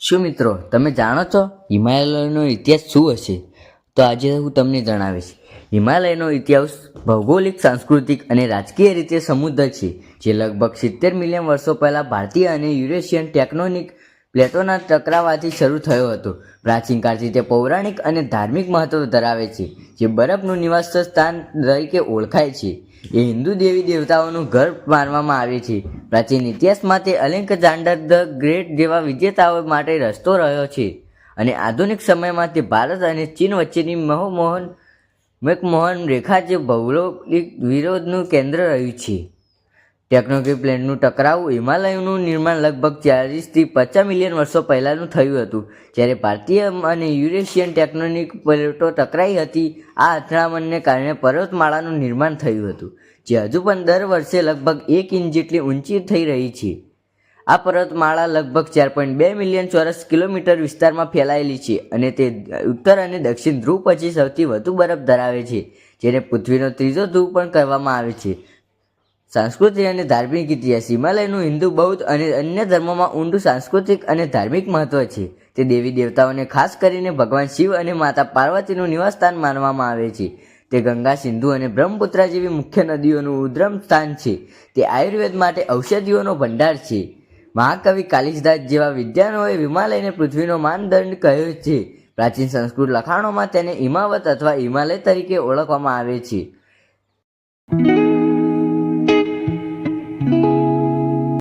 શું મિત્રો, તમે જાણો છો હિમાલયનો ઇતિહાસ શું હશે? તો આજે હું તમને જણાવીશ. હિમાલયનો ઇતિહાસ ભૌગોલિક, સાંસ્કૃતિક અને રાજકીય રીતે સમૃદ્ધ છે, જે લગભગ સિત્તેર મિલિયન વર્ષો પહેલાં ભારતીય અને યુરેશિયન ટેકનોનિક પ્લેટોના ટકરાવાથી શરૂ થયો હતો. પ્રાચીન કાળથી તે પૌરાણિક અને ધાર્મિક મહત્વ ધરાવે છે, જે બરફનું નિવાસ સ્થાન તરીકે ઓળખાય છે. એ હિન્દુ દેવી દેવતાઓનું ઘર માનવામાં આવે છે. પ્રાચીન ઇતિહાસમાંથી અલિંક ઝાંડર ધ ગ્રેટ જેવા વિજેતાઓ માટે રસ્તો રહ્યો છે. અને આધુનિક સમયમાં તે ભારત અને ચીન વચ્ચેની મહોમોહન, મેકમોહન રેખા જે ભૌગોલિક વિરોધનું કેન્દ્ર રહ્યું છે. ટેકનોલોજી પ્લેનનું ટકરાવ હિમાલયનું નિર્માણ લગભગ ચાલીસથી પચાસ મિલિયન વર્ષો પહેલાંનું થયું હતું. જ્યારે ભારતીય અને યુરેશિયન ટેકનોનિક પ્લેટો ટકરાઈ હતી, આ અથડામણને કારણે પર્વતમાળાનું નિર્માણ થયું હતું, જે હજુ પણ દર વર્ષે લગભગ એક ઇંચ જેટલી ઊંચી થઈ રહી છે. આ પર્વતમાળા લગભગ ચાર પોઈન્ટ બે મિલિયન ચોરસ કિલોમીટર વિસ્તારમાં ફેલાયેલી છે અને તે ઉત્તર અને દક્ષિણ ધ્રુવ પછી સૌથી વધુ બરફ ધરાવે છે, જેને પૃથ્વીનો ત્રીજો ધ્રુવ પણ કહેવામાં આવે છે. સાંસ્કૃતિક અને ધાર્મિક ઇતિહાસ. હિમાલયનું હિન્દુ, બૌદ્ધ અને અન્ય ધર્મોમાં ઊંડું સાંસ્કૃતિક અને ધાર્મિક મહત્વ છે. તે દેવી દેવતાઓને ખાસ કરીને ભગવાન શિવ અને માતા પાર્વતીનું નિવાસસ્થાન માનવામાં આવે છે. તે ગંગા, સિંધુ અને બ્રહ્મપુત્રા જેવી મુખ્ય નદીઓનું ઉદ્રમ સ્થાન છે. તે આયુર્વેદ માટે ઔષધિઓનો ભંડાર છે. મહાકવિ કાલિદાસ જેવા વિદ્વાનોએ હિમાલયને પૃથ્વીનો માનદંડ કહ્યો છે. પ્રાચીન સંસ્કૃત લખાણોમાં તેને હિમાવત અથવા હિમાલય તરીકે ઓળખવામાં આવે છે.